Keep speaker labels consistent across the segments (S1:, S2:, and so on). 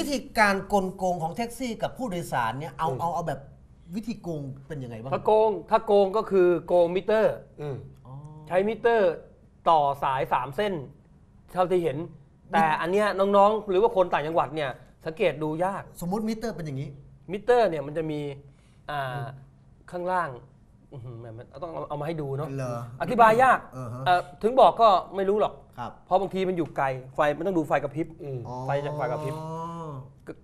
S1: วิธีการกลโกงของแท็กซี่กับผู้โดยสารเนี่ยเอาเอาเอาแบบวิธีโกงเป็นยังไงบ้าง
S2: ถ้าโกงถ้าโกงก็คือโกงมิเตอร์
S3: อืม
S1: อ๋อ
S2: ใช้มิเตอร์ต่อสาย3เส้นเท่าที่เห็น แต่อันเนี้ยน้องๆ หรือว่าคนต่างจังหวัดเนี่ยสังเกตดูยาก
S1: สมมุติมิเตอร์เป็นอย่างนี้
S2: มิเตอร์เนี่ยมันจะมีอ่าข้างล่างอื้อหือแหม่มันต้องเอาเอามาให้ดูเนาะ
S1: เหรอ
S2: อธิบายยาก
S1: เออฮะ
S2: เอ่อถึงบอกก็ไม่รู้หรอก
S1: ครับ
S2: เพราะบางทีมันอยู่ไกลไฟมันต้องดูไฟกระพริบ
S3: อืม
S1: อ๋อ
S2: ไฟจากไฟกระพริบ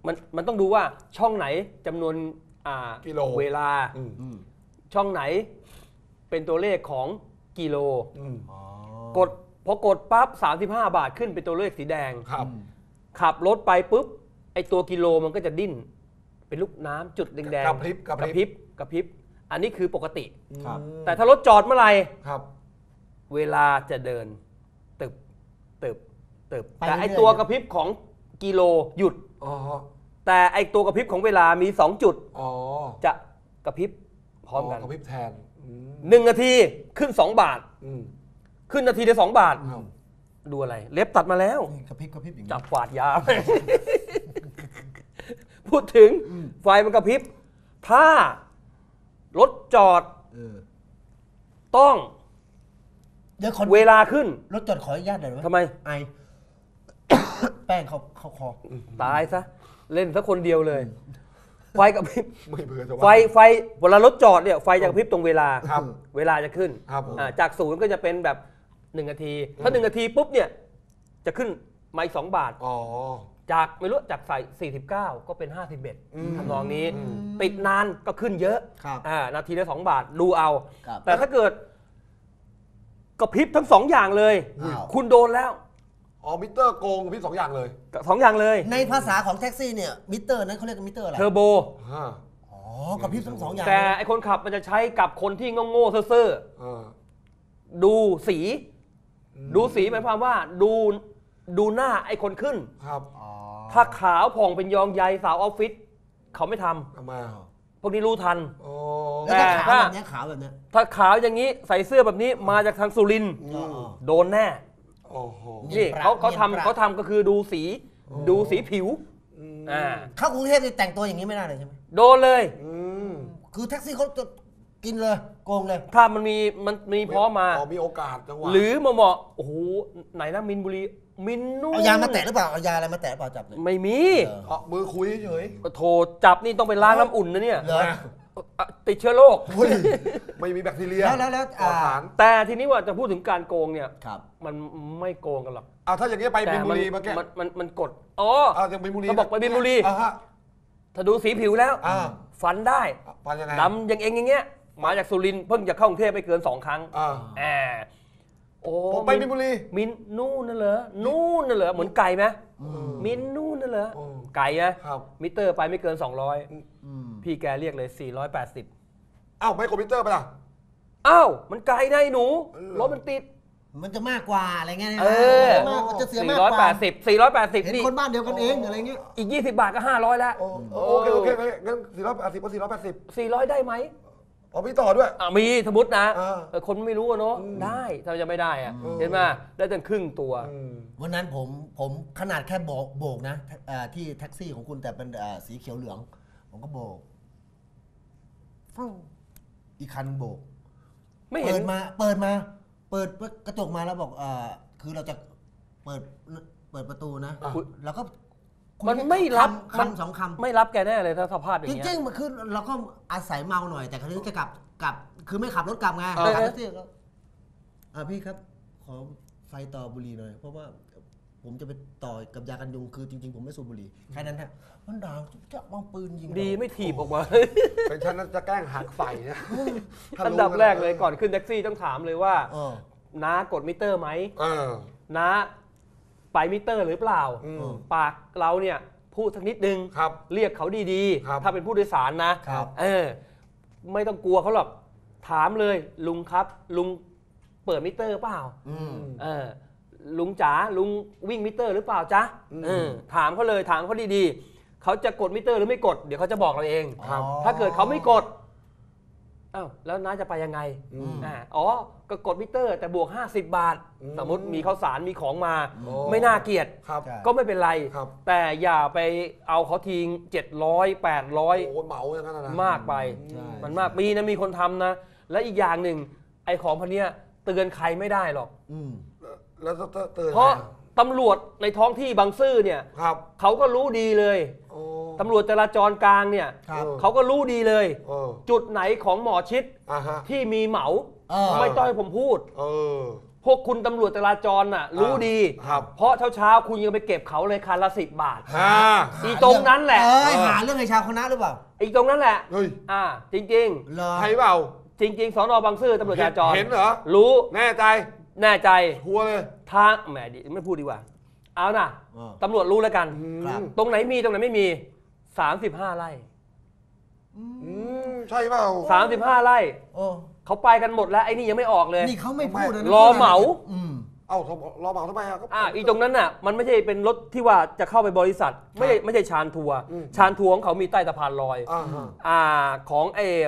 S2: มันมันต้องดูว่าช่องไหนจำนวนอ่า
S3: กิโล
S2: เวลา
S3: อืม
S1: อืม
S2: ช่องไหนเป็นตัวเลขของกิโล
S3: อืม
S1: อ๋อ
S2: กดพอกดปั๊บ35 บาทขึ้นเป็นตัวเลขสีแดง
S3: ครับ
S2: ขับรถไปปุ๊บไอตัวกิโลมันก็จะดิ้น เป็นลูกน้ำจุดแดงๆ
S3: กระพริบกระพริบ
S2: พริบกระพริบ อันนี้คือปกติ
S1: ครับ
S2: แต่ถ้ารถจอดเมื่อไหร่
S3: ครับ
S2: เวลาจะเดินตึบตึบตึบ
S1: ไป
S2: แต่ไอ
S1: เรื่อยๆ
S2: ตัวกระพริบของ กิโลหยุด
S3: อ๋อ
S2: แต่ไอตัวกระพริบของเวลามี 2 จุด
S3: อ๋อ
S2: จะกระพริบพร้อมกัน
S3: กระพริบแทนอืม
S2: หนึ่งนาทีขึ้น 2 บาท
S3: อืม
S2: ขึ้นนาทีละสองบาท
S3: ครับ
S2: ดูอะไร เล็บตัดมาแล้ว
S1: นี่กระพริบกระพริบอย่างนี้
S2: จับกวาดยา พูดถึงไฟมันกระพริบ ถ้ารถจอด
S1: เออ
S2: ต้อง
S1: เดี๋ยวขอ
S2: เวลาขึ้น
S1: รถจอดขออนุญาตหน่อยได้ไหม
S2: ทำไม
S1: ไอ แป้งเขาเขาคอ
S2: ตายซะ เล่นซะคนเดียวเลย ไฟกระพริบ
S3: ไม่เบื่อจะว่า
S2: ไฟไฟเวลารถจอดเนี่ยไฟจะกระพริบตรงเวลา
S3: ครับ
S2: เวลาจะขึ้น
S3: ครับผม
S2: อ่าจากศูนย์ก็จะเป็นแบบหนึ่งนาที ถ้าหนึ่งนาทีปุ๊บเนี่ยจะขึ้นมาอีกสองบาท
S3: อ๋อ
S2: จากไม่รู้จากใส่49 ก็เป็น
S3: อืม
S2: 51ทำนองนี้
S3: อืม
S2: ติดนานก็ขึ้นเยอะ
S1: ครับ
S2: อ่านาทีละ2บาทดูเอา
S1: ครับ
S2: แต่ถ้าเกิดกระพริบทั้งสองอย่างเลย
S1: อ้าว
S2: คุณโดนแล้ว
S3: อ๋อมิเตอร์โกงพี่สองอย่างเลย
S2: สองอย่างเลย
S1: ในภาษาของแท็กซี่เนี่ยมิเตอร์นั้นเขาเรียกมิเตอร์อะไร
S2: เทอร์โบ
S3: ฮะ
S1: อ๋อกระพริบทั้งสองอย่าง
S2: แต่ไอคนขับมันจะใช้กับคนที่โง่ๆเซ่อ
S3: เออ
S2: ๆดูสี ดูสีหมายความว่าดูดูหน้าไอคนขึ้น
S3: ครับ
S1: อ๋อ
S2: ถ้าขาวผ่องเป็นยองใยสาวออฟฟิศเขาไม่ทำ
S3: ทำไมอะ
S2: พวกนี้รู้ทัน
S3: อ๋อ
S1: แล้วถ้า
S2: แต่
S1: ขาว
S2: ถ้า
S1: แบบเนี้ยขาวแบบเนี้ย
S2: ถ้าขาวอย่างนี้ใส่เสื้อแบบนี้มาจากทางสุรินทร์
S1: อ๋อ
S2: โดนแน่
S3: โอ้โห
S1: เนี
S2: นี่
S1: ยนปรา
S2: เขาเขา
S1: เนียนปรา
S2: ทำเขาทำก็คือดูสีดูสีผิว
S3: อืม
S2: อ่า
S1: เข้ากรุงเทพนี่แต่งตัวอย่างนี้ไม่ได้เลยใช่ไหม
S2: โดนเลย
S3: อืม
S1: คือแท็กซี่เขาจะกินเลยโกงเลย
S2: ถ้ามันมีมันมีพร้อมมา
S3: อ๋อมีโอกาสจังหวะ
S2: หรือมาเหมาะโอ้โหไหนนะมินบุรีมินนู่น
S1: เอายามาแตะหรือเปล่าเอายาอะไรมาแตะหรือเปล่าจับเลย
S2: ไม่มี
S1: เออ
S3: เอามือคุยเฉย
S2: โทรจับนี่ต้องไปล้างน้ำอุ่นนะเนี่ย
S1: เหร อ
S2: อะติดเชื้อโรค
S3: เฮ้ยไม่มีแบคทีเรีย
S1: แล้วแล้วแล้ว
S3: ปลอด
S1: อ่า
S3: สาร
S2: แต่ทีนี้ว่าจะพูดถึงการโกงเนี่ย
S1: ครับ
S2: มันไม่โกงกันหรอก
S3: เอาถ้าอย่างนี้ยไปบิ
S2: แต่
S3: นบุ
S2: มัน
S3: รีมาแก้
S2: มันมันมันกดอ๋อ
S3: เอาจากบินบุรี
S2: เขาบอกไปบินบุรี
S3: อ่าฮะ
S2: ถ้าดูสีผิวแล้ว
S3: อ่า
S2: ฟันได้
S3: ปันยังไง
S2: ดำอย่างเองอย่างเงี้ยมาจากสุรินทร์เพิ่งจะเข้ากรุงเทพไปเกินสองครั้ง
S3: อ่า
S2: แอมโอ้
S3: ผมไปบินบุรี
S2: มินนู่นน่ะเหรอนู่นน่ะเหรอเหมือนไก่ไหมมินนู่นน่ะเหรอ
S3: อืม
S2: ไก่นะครับมิเตอร์ไปไม่เกิน 200
S1: อืม
S2: พี่แกเรียกเลย 480
S3: เอ้าไม่คอมพิวเตอร์ไปล่ะ
S2: อ้าวมันไกลนะไอ้หนู
S3: เออ
S2: รถมันติด
S1: มันจะมากกว่าอะไรเงี้ยนะ
S2: เออ
S1: มันจะมากมันจะเสียมากกว่า
S2: 480 480
S1: เห็น
S2: นี่
S1: คนบ้านเดียวกันเองอะไรเงี้ย
S2: อีก20บาทก็500แล้ว
S3: โอ้โอเคโอเคโอเคงั้นสี่ร้อยแปดสิบก็สี่ร้อยแปดสิบ
S2: 400ได้ไหม
S3: อ๋อมีต่อด้วย
S2: อะมีสมมตินะ
S3: เออ
S2: เออคนไม่รู้อะเนาะ
S3: อืม
S2: ได้ถ้าจะไม่ได้อะ
S3: อืม
S2: เห็นไหมได้ตั้งครึ่งตัว
S3: อืม
S1: วันนั้นผมผมขนาดแค่โบกโบกนะเอ่อที่แท็กซี่ของคุณแต่เป็นเอ่อสีเขียวเหลือง ผมก็โบกฟังอีกคันโบก
S2: ไม่เห็
S1: เปิ
S2: น
S1: ดมา เปิดมา เปิดกระจกมาแล้วบอกเอ่อคือเราจะเปิดเปิดประตูนะ
S3: อะ
S1: แล้วก็คุย
S2: มันไม่รับ
S1: คำ
S2: มัน
S1: คำสองคำ
S2: ไม่รับแกแน่เลยถ้าสภาพอย่า
S1: จ
S2: งเงี้ย
S1: ริงๆมันคือเราก็อาศัยเมาหน่อย แต่ครั้นี้จะกลับกลับ คือไม่ขับรถกลับไง
S2: เออ
S1: ขับแท็กซี่ก็อ่าพี่ครับ ขอไฟต่อบุหรี่หน่อย เพราะว่าผมจะไปต่อกับยากันยุงคือจริง ๆ ผมไม่สูบบุหรี่แค่นั้นฮะมันด่าจะวางปืนยิงเรา
S2: ดีไม่ถีบออกมา
S3: เป็นฉันน่าจะแกล้งหักใส่นะถ้า
S2: อัน
S3: รู้
S2: ดับแรกเลยก่อนขึ้นแท็กซี่ต้องถามเลยว่า
S1: เออ
S2: น้ากดมิเตอร์ไหม
S3: เออ
S2: น้า ไปมิเตอร์หรือเปล่า
S3: อืม
S2: ปากเราเนี่ยพูดสักนิดนึง
S3: ครับ
S2: เรียกเขาดี
S3: ครับ
S2: ๆ ถ้าเป็นผู้โดยสารนะครับ เออ ไม่ต้องกลัวเขาหรอก ถามเลย ลุงครับ ลุงเปิดมิเตอร์เปล่า
S1: อืม
S2: เออลุงจ๋าลุงวิ่งมิเตอร์หรือเปล่าจ๊ะเออถามเขาเลยถามเขาดีๆ เขาจะกดมิเตอร์หรือไม่กด เดี๋ยวเขาจะบอกเราเอง
S3: ครับ
S2: ถ้าเกิดเขาไม่กด อ้าวแล้วน้าจะไปยังไง
S3: อืม
S2: อ่าอ๋อก็กดมิเตอร์แต่บวก 50 บาท
S3: อืม
S2: สมมติมีข้าวสารมีของมา
S3: โอ้
S2: ไม่น่าเกลียด
S3: ครับ
S1: ใช่
S2: ก็ไม่เป็นไร
S3: ครับ
S2: แต่อย่าไปเอาเขาทิ้ง700
S3: โอ้
S2: 800
S3: โหเหมาอย่างนั้นนะ
S2: มากไป
S1: ใช่
S2: มันมากมีนะมีคนทำนะ และอีกอย่างหนึ่งไอ้ของพันเนี้ยเตือนใครไม่ได้หรอก
S1: อืม
S3: แล้วต้องเตือน
S2: เพราะตำรวจในท้องที่บางซื่อเนี่ย
S3: ครับ
S2: เขาก็รู้ดีเลย
S3: โอ้
S2: ตำรวจจราจรกลางเนี่ย
S1: ครับ
S3: เออ
S2: เขาก็รู้ดีเลย
S3: เออ
S2: จุดไหนของหมอชิด
S3: อ่าฮะ
S2: ที่มีเหมา
S1: เออ
S2: ไม่ต้องให้ผมพูด
S3: เออ
S2: พวกคุณตำรวจจราจรน่ะรู้ดี
S3: ครับ
S2: เพราะเช้าๆ คุณยังไปเก็บเขาเลยคันละสิบบาท
S3: อ่า
S2: อีตรงนั้นแหละ
S1: เอ้ย
S3: เออ
S1: หาเรื่องไอ้ชาวคณะหรือเปล่า
S2: อีตรงนั้นแหละ
S3: เฮ้ย
S2: อ่า จริง
S1: เหรอ
S3: ใครเปล่า
S2: ๆ จริง ๆสอนอบางซื่อตำรวจจราจร
S3: เห็นเหรอ
S2: รู้
S3: แน่ใจ
S2: แน่ใจ
S3: ทัวร์เลย
S2: ทางแหมดิไม่พูดดีกว่า เอานะ
S1: อ๋อ
S2: ตำรวจรู้แล้วกัน
S1: ครับ
S2: ตรงไหนมีตรงไหนไม่มี 35ไร่
S3: อืมใช่เปล่า
S2: 35ไร่
S1: โอ้
S2: เขาไปกันหมดแล้วไอ้นี่ยังไม่ออกเลย
S1: นี่เขาไม่พูดนะ
S2: รอเหมา
S1: อืม
S3: เอ้าทำรอเหมาทำไมอะก็
S2: อ่าอีตรงนั้นน่ะ มันไม่ใช่เป็นรถที่ว่าจะเข้าไปบริษัท ไม่ใช่ไม่ใช่ชานทัวร์
S3: อืม
S2: ชานทัวร์ของเขามีใต้สะพานลอย
S3: อ่าฮะ
S2: อ่าของเออ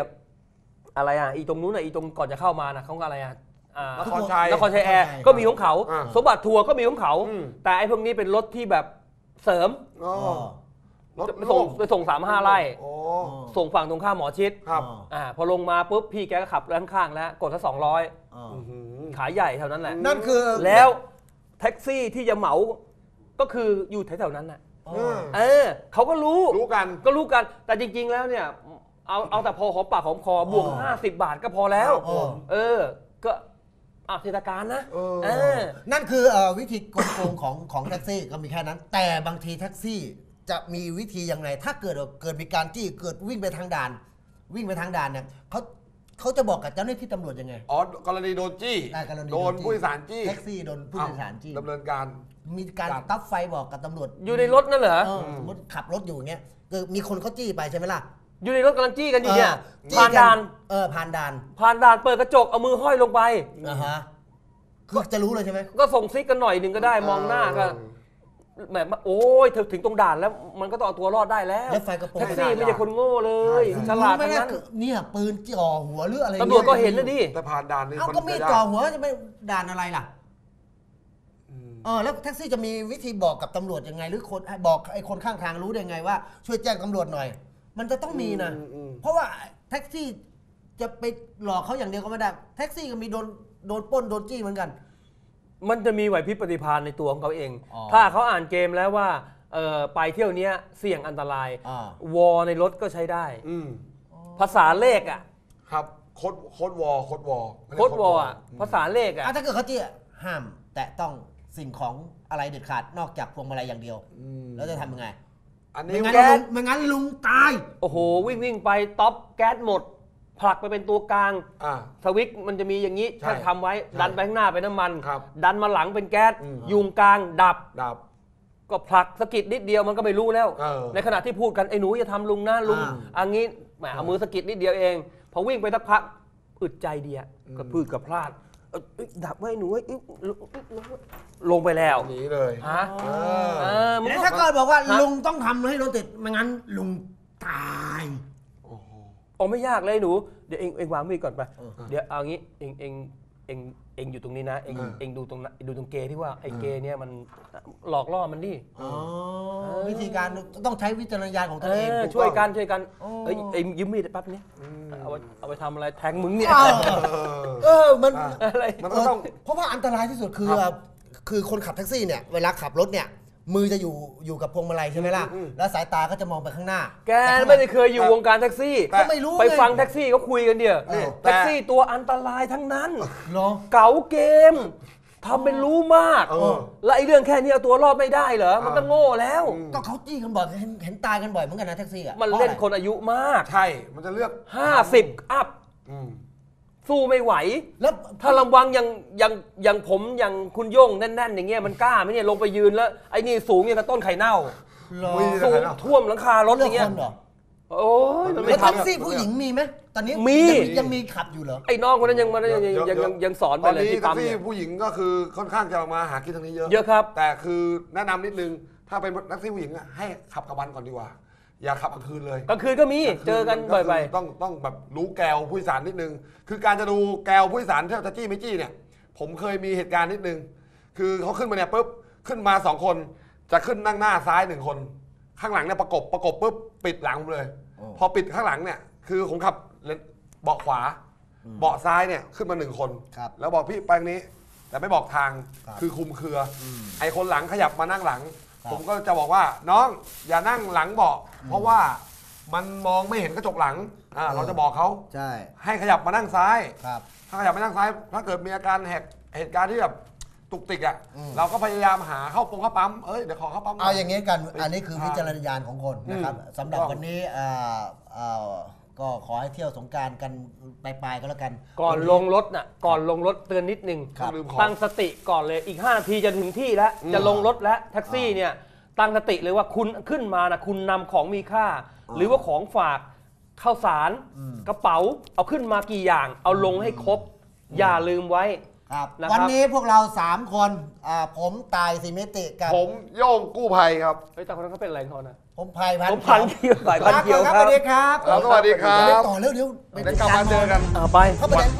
S2: อะไรอะอีตรงนู้นน่ะอีตรงก่อนจะเข้ามานะเขาอะไรอะอ่าน
S3: ครชัย
S2: นครชัยแอร์
S1: นครชัย
S2: ก็มีของเขา
S3: อ่า
S2: สมบัติทัวร์ก็มีของเขา
S3: อืม
S2: แต่ไอ้พวกนี้เป็นรถที่แบบเสริม
S3: อ๋อ
S1: อ๋อ
S3: รถ
S2: ไปส่งไปส่งสามห้าไร่
S3: โอ้
S2: ส่งฝั่งตรงข้ามหมอชิด
S3: ครับ
S2: อ่าพอลงมาปุ๊บพี่แกก็ขับด้านข้างแล้วกดซะสองร้อย
S1: อ๋อ
S3: อื้อหือ
S2: ขายใหญ่เท่านั้นแหละ
S1: นั่นคือ
S2: แล้วแท็กซี่ที่จะเหมาก็คืออยู่แถวๆนั้นน่ะ
S1: อ๋อ
S3: เออ
S2: เออเขาก็รู้
S3: รู้กัน
S2: ก็รู้กัน แต่จริง ๆ แล้วเนี่ย เอาเอาแต่พอหอมปากหอมคอบวก
S1: อ๋อ
S2: 50 บาทก็พอแล้ว
S1: อ๋อ
S2: เออ ก็อาเทศกาลนะ
S3: เออ
S2: เออ
S1: นั่นคือเอ่อวิธีโกงของของแท็กซี่ก็มีแค่นั้น แต่บางทีแท็กซี่ จะมีวิธียังไง ถ้าเกิดเกิดมีการจี้เกิดวิ่งไปทางด่าน วิ่งไปทางด่านเนี่ยเขาเขาจะบอกกับเจ้าหน้าที่ตำรวจยังไง
S3: อ๋อกรณีโดนจี้
S1: ได้กรณี
S3: โดนผู้โดยสารจี้
S1: แท็กซี่โดนผู้โดยสารจี้
S3: ดำเนินการ
S1: มีการ
S3: ครับ
S1: ตับไฟบอกกับตำรวจ
S2: อยู่ในรถนั่นเหรอ
S1: เออสมมติขับรถอยู่อย่างเงี้ยคือมีคนเขาจี้ไปใช่ไหมล่ะ
S2: อยู่ในรถกำลังจี้กันอยู่เนี่ย
S1: เจี้
S2: ผ่าน
S1: กั
S2: ด่าน
S1: เออผ่านด่าน
S2: ผ่านด่านเปิดกระจกเอามือห้อยลงไป
S1: อ่าฮะคือจะรู้เลยใช่ไหม
S2: ก็ส่งซิกกันหน่อยหนึ่งก็ได้มองหน้าก็ แหมโอ้ยถึงถึงตรงด่านแล้วมันก็ต้องเอาตัวรอดได้แล้ว
S1: แล้วไฟกระโปรง
S2: แท็กซี่ไม่ใช่คนโง่เลย
S3: ใช่
S2: ฉลาด
S1: ไม่
S2: ทั้ง
S1: ได้
S2: นั้น
S1: คือเนี่ยปืนจ่อหัวหรืออะไร
S2: ตำรวจก็เห็นนะดิ
S3: แต่ผ่านด่านนี่
S1: เอ้า
S3: มัน
S1: ก็มีด
S3: จะ
S1: จ่อยา
S3: ก
S1: หัวจะไม่ด่านอะไรล่ะ
S3: อืม
S1: เออแล้วแท็กซี่จะมีวิธีบอกกับตำรวจยังไง หรือคนให้บอกไอ้คนข้างทางรู้ได้ไงว่า ช่วยแจ้งตำรวจหน่อย มันจะต้องมีนะ
S3: อืมอืม
S1: เพราะว่าแท็กซี่จะไปหลอกเขาอย่างเดียวก็ไม่ได้แท็กซี่ก็มีโดนโดนปล้นโดนจี้เหมือนกัน
S2: มันจะมีไหวพริบปฏิภาณในตัวของเขาเอง
S1: อ๋อ
S2: ถ้าเขาอ่านเกมแล้วว่าเออไปเที่ยวเนี้ยเสี่ยงอันตราย
S1: อ่า
S2: วอในรถก็ใช้ได้
S3: อืม
S2: ภาษาเลขอะ
S3: ครับโคดโคดวอลโคดวอล
S2: โคดวอลอะภาษาเลขอะ
S1: อะถ้าเกิดเขาจี้อะห้ามแตะต้องสิ่งของอะไรเด็ดขาดนอกจากพวงมาลัยอย่างเดียว
S3: อืม
S1: แล้วจะทำยังไง
S3: อัน
S1: ไม่
S3: นี้
S1: งั้น
S2: แก๊
S1: ลุ
S2: ส
S1: งไม่งั้นลุงตาย
S2: โอ้โหวิ่งวิ่งไปท็อปแก๊สหมด ผลักไปเป็นตัวกลาง
S3: อ่า
S2: สวิตช์มันจะมีอย่างนี้
S3: ใช่
S2: ถ้าทำไว้
S3: ใช่
S2: ดันไปข้างหน้าเป็นน้ำมัน
S3: ครับ
S2: ดันมาหลังเป็นแก๊ส
S3: อืม
S2: ยุงกลางดับ
S3: ดับ
S2: ก็ผลักสะกิดนิดเดียวมันก็ไม่รู้แล้ว
S3: เออ
S2: ในขณะที่พูดกันไอ้หนูอย่าทำลุงนะลุง
S1: อ่า
S2: อันนี้แหมเอามือสะกิดนิดเดียวเอง พอวิ่งไปสักพักอึดใจเดีย
S3: อืม
S2: ก็พืดกับพลาดเอ้ยเอ้ยดับไว้หนูเอ้ยเอ้ยลงลงไปแล้ว
S3: หนีเลย
S2: ฮะ
S3: เออ
S2: เออมัน
S1: แล้ว
S2: ก็
S1: ถ้าเกิดบอกว่า
S2: ฮะ
S1: ลุงต้องทำให้รถติดไม่งั้นลุงตาย
S3: โอ้ โห
S2: โอ้ไม่ยากเลยหนู เดี๋ยวเองเองวางมีดก่อนไป
S1: เออ
S2: เดี๋ยวเอางี้เองเองเองเองอยู่ตรงนี้นะ เอง
S3: เออ
S2: เองดูตรงนั้นดูตรงเกย์ที่ว่าไอ้เกย์เนี่ยมันหลอกล่อมันดิ
S1: อ๋อวิธีการต้องใช้วิจารณญาณของตัวเอง
S2: เออ
S3: ถูกต้อง
S2: ช่วยกันช่วยกัน
S1: โอ้
S2: เอ้ยเองยืมมีดแป๊บนี้
S3: อืม
S2: เอาไปเอาไปทำอะไรแทงมึงเนี่ย
S1: อ้าว
S3: เออ
S1: เออมัน
S3: อะ
S2: อะไร
S3: มันก็ต้อง
S1: เเพราะว่าอันตรายที่สุดคือ
S3: ครับ
S1: คือคนขับแท็กซี่เนี่ยเวลาขับรถเนี่ย มือจะอยู่อยู่กับพวงมาลัยใช่ไหมล่ะ
S3: อืม
S1: แล้วสายตาก็จะมองไปข้างหน้า
S2: แกไม่ได้เคยอยู่วงการแท็กซี่
S1: ก็ไม่รู้
S2: ไป
S1: ง
S2: ฟังแท็กซี่เขาคุยกันเดียว
S3: นี่
S2: แท็กซี่ตัวอันตรายทั้งนั้น
S1: เหรอ
S2: เก๋าเกมทำเป็นรู้มาก
S3: เออ
S2: แล้วไอ้เรื่องแค่นี้เอาตัวรอดไม่ได้เหรอ มันก็โง่แล้ว
S3: อืม
S1: ก็เขาจี้กันบ่อยเห็นเห็นตายกันบ่อยเหมือนกันนะแท็กซี่อะ
S2: มันเล่นคนอายุมาก
S3: ใช่ มันจะเลือก
S2: 50 อัพ
S3: อืม
S2: สู้ไม่ไหว
S1: แล้ว
S2: ถ้าลำวังอย่างอย่างอย่างผมอย่างคุณโย่งแน่นๆ อย่างเงี้ยมันกล้าไหมเนี่ยลงไปยืนแล้วไอ้นี่สูงอย่างกับต้นไข่เน่า
S1: เหรอ
S3: มี
S2: สูงท่วมหลังคารถอ
S1: เลือก
S2: ย่างเงี้
S1: ค
S2: ย
S1: นเหรอ
S2: โอ้ยมัน
S1: แล้
S2: ไม่
S1: ว
S2: ท
S1: แท็กซี่ผู้หญิงมีไหมตอนนี้
S2: มี
S1: ยังยังมีขับอยู่เหรอำ
S2: ไอ้น้องคนนั้นยังมันยัง
S3: เย
S2: ยัง
S3: อะ
S2: ยังยังสอนไป
S3: ตอน
S2: เลย
S3: นี้
S2: ที่
S3: แท็
S2: ปั๊
S3: ก
S2: ม
S3: ซี่
S2: เนี่ย
S3: ผู้หญิงก็คือค่อนข้างจะมาหากินทางนี้เยอะ
S2: เยอะครับ
S3: แต่คือแนะนำนิดนึง ถ้าเป็นแท็กซี่ผู้หญิงอะให้ขับกลางวันก่อนดีกว่า อย่าขับกลางคืนเลย
S2: กลางคืนก็มีเจอกัน
S3: คื
S2: บ่อย
S3: ต้องต้องแบบรู้แกวผู้โดยสารนิดนึง คือการจะดูแกวผู้โดยสารที่จะจี้ไม่จี้เนี่ย ผมเคยมีเหตุการณ์นิดนึง คือเขาขึ้นมาเนี่ยปุ๊บขึ้นมาสองคน จะขึ้นนั่งหน้าซ้ายหนึ่งคน ข้างหลังเนี่ยประกบประกบปุ๊บปิดหลังผมเลย
S1: โอ้
S3: พอปิดข้างหลังเนี่ย คือผมขับเลนเบาะขวา เบาะซ้ายเนี่ยขึ้นมาหนึ่งคน
S1: ครับ
S3: แล้วบอกพี่ไปทางนี้แต่ไม่บอกทาง
S1: ครับ
S3: คือคุมเครืออไอ้คนหลังขยับมานั่งหลัง
S1: ครับ
S3: ผมก็จะบอกว่าน้องอย่านั่งหลังเบาะเพราะว่ามันมองไม่เห็นกระจกหลังอ่า
S1: เออ
S3: เราจะบอกเขา
S1: ใช่
S3: ให้ขยับมานั่งซ้าย
S1: ครับ
S3: ถ้าขยับมานั่งซ้าย ถ้าเกิดมีอาการแหกเหตุการณ์ที่แบบตุกติกอะ
S1: อืม
S3: เราก็พยายามหาเข้าปงเข้าปั๊มเอ้ยเดี๋ยวขอเข้าปั๊มหน่
S1: เอาอย่างนี้กัน
S3: เป็น
S1: อันนี้คือ
S3: ทาง
S1: วิจารณญาณของคนนะครับ
S3: อืม
S1: สำหรับ
S3: ถูกต้อง
S1: วันนี้อ่าอ่าก็ข อให้เที่ยวสงกรารกันปลายๆก็แล้วกัน
S2: ๆก่อนลงรถน่ะก่อนลงรถเตือนนิดนึง
S1: ครับ
S3: ลืมของ
S2: ตั้งสติก่อนเลยอีก 5 นาทีจะถึงที่แล้ว
S3: อืม
S2: จะลงรถแล้วแท็กซี่เนี่ยตั้งสติเลยว่าคุณขึ้นมานะคุณนำของมีค่า หรือว่าของฝากข้าวสาร
S1: อืม
S2: กระเป๋าเอาขึ้นมากี่อย่าง เอาลงให้ครบ อย่าลืมไว้
S1: ครับ
S2: นะครับ
S1: วันนี้พวกเรา 3 คนอ่าผมตายสิมิติกับ
S3: ผมโย่งกู้ภัยครับ
S2: เฮ้ยแต่คนนั้นเขาเป็นอะไรของเขานะ
S1: ผมภัยพัน
S2: ผมพันเขียวสายพันเขียว
S1: ลา
S2: ค
S1: ก่อน
S2: รับ
S1: สวัสดีครับ
S3: ครับสวัสดีครับ
S1: เดี๋ยวต่อเร็วเดี๋ยว
S3: ได้กลับมาเจอกัน
S2: เอาไป
S1: เข้าไปเลย